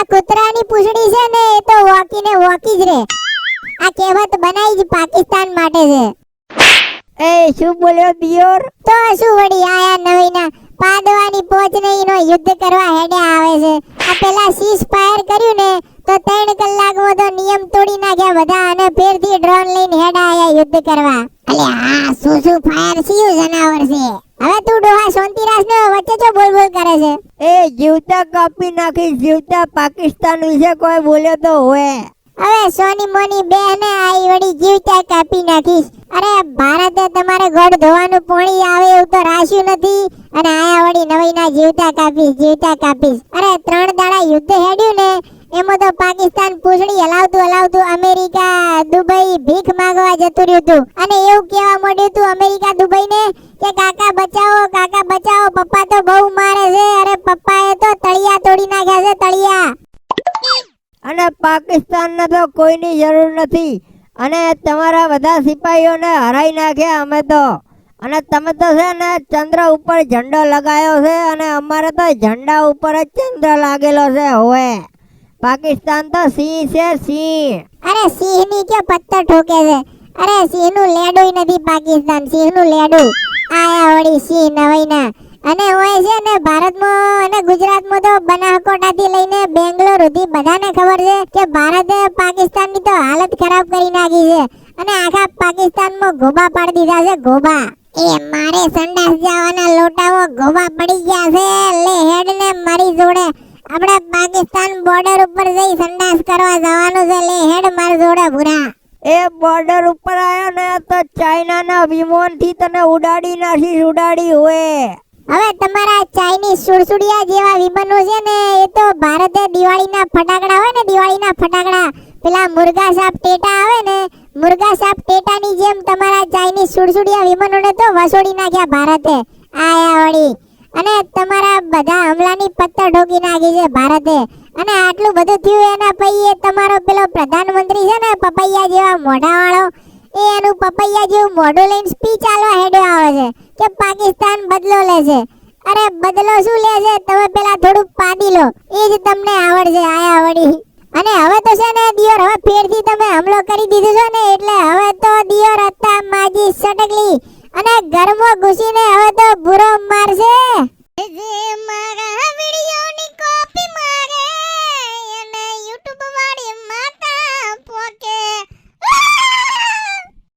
આ કૂતરાની પૂંછડી છે ને એ તો વોકી ને વોકી જ રહે આ કહેવત બનાવી જ પાકિસ્તાન માટે છે. એ શું બોલ્યો દિયોર? તો શું વળી આયા નવીના પાદવાની પોચ ને ઈનો યુદ્ધ કરવા હેડે આવે છે. આ પેલા સીઝ ફાયર કર્યું ને તો ત્રણ કલાકમાં તો નિયમ તોડી નાખ્યા બધા અને ફેરથી ડ્રોન લઈને હેડા આયા યુદ્ધ કરવા. અલે આ શું શું ફાયર સીયું જનાવર છે? હવે તું ડોહા શાંતિરાજ ને વચ્ચે જો બોલ બોલ કરે છે. એ જીવતા કાપી નાખી જીવતા પાકિસ્તાન વિશે કોઈ બોલ્યો તો હોય. હવે સોની મોની બેહને આઈ વળી જીવતા કાપી નાખીશ. અરે ભારતે તમારે ગોળ ધોવાનું પોણી આવે એવું તો રાશ્યું નથી. અને આયા વળી જીવતા કાપીશ જીવતા કાપીશ. અરે, ત્રણ દાડા યુદ્ધ હેડ્યું ને, એમાં તો પાકિસ્તાન પૂછડી હલાવતું હલાવતું અમેરિકા, દુબઈ ભીખ માંગવા જતું રહ્યું હતું. અને એવું કહેવા માંડ્યું હતું અમેરિકા દુબઈ ને કે કાકા બચાવો કાકા બચાવો, પપ્પા તો બહુ મારે છે. અરે, પપ્પાએ તો તળિયા તોડી નાખ્યા છે, તળિયા. અને પાકિસ્તાનને તો કોઈની જરૂર નથી. અને તમારા બધા સિપાહીઓને હરાઈ નાખ્યા અમે તો. અને તમે તો છે ને ચંદ્ર ઉપર ઝંડો લગાયો છે અને અમારે તો ઝંડા ઉપર જ ચંદ્ર લાગેલો છે હોય પાકિસ્તાન તો સિંહ છે સિંહ. અરે સિંહની કે પત્તર ઠોકે છે? અરે સિંહનું લેડું નથી પાકિસ્તાન સિંહનું લેડું. આયા વળી સિંહ નવાઈના. અને હોય છે ને ભારતમાં અને ગુજરાતમાં તો બનાસકાંઠા થી લઈને બેંગ્લોર સુધી બધાને ખબર છે કે ભારતે પાકિસ્તાનની તો હાલત ખરાબ કરી નાખી છે. અને આખા પાકિસ્તાનમાં ગોબા પાડી દીધા છે, ગોબા. એ મારે સંડાસ જવાના લોટાઓ ગોવા પડી ગયા છે. લે હેડ ને મારી જોડે. આપણે પાકિસ્તાન બોર્ડર ઉપર જઈ સંડાસ કરવા જવાનું છે. લે હેડ મારી જોડે ભૂરા. એ બોર્ડર ઉપર આવ્યો ને તો ચાઇનાના વિમાનથી તને ઉડાડી નાખી ઉડાડી હોય હવે તમારા ચાઇનીઝ સુડસુડિયા જેવા વિમાનો છે ને એ તો ભારતે દિવાળીના ફટાકડા હોય ને દિવાળીના ફટાકડા. પેલા મુર્ગા સાપ ટેટા આવે ને મુર્ગા સાપ ટેટાની જેમ તમારા ચાઇનીઝ સુડસુડિયા વિમાનોને તો વસોડી નાખ્યા ભારતે. આયા વળી. અને તમારા બધા હમલાની પત્તર ઢોકી નાખી છે ભારતે. અને આટલું બધું થયું એના પછી તમારો પેલો પ્રધાનમંત્રી છે ને, પપૈયા જેવા મોઢાવાળો, એ એનું પપૈયા જેવું મોઢું લઈને સ્પીચ આલવા હેડ્યો આવે છે કે પાકિસ્તાન બદલો લે છે. અરે બદલો શું લે છે? તમે પેલા થોડું પાડી લો. એ જ તમને આવડશે, આયા વળી. અને હવે તો છે ને, દિયોર, હવે હમલો કરી દીધો છો ને એટલે હવે તો દિયો રત્તા માજી સટકલી અને ઘરમાં ઘૂસીને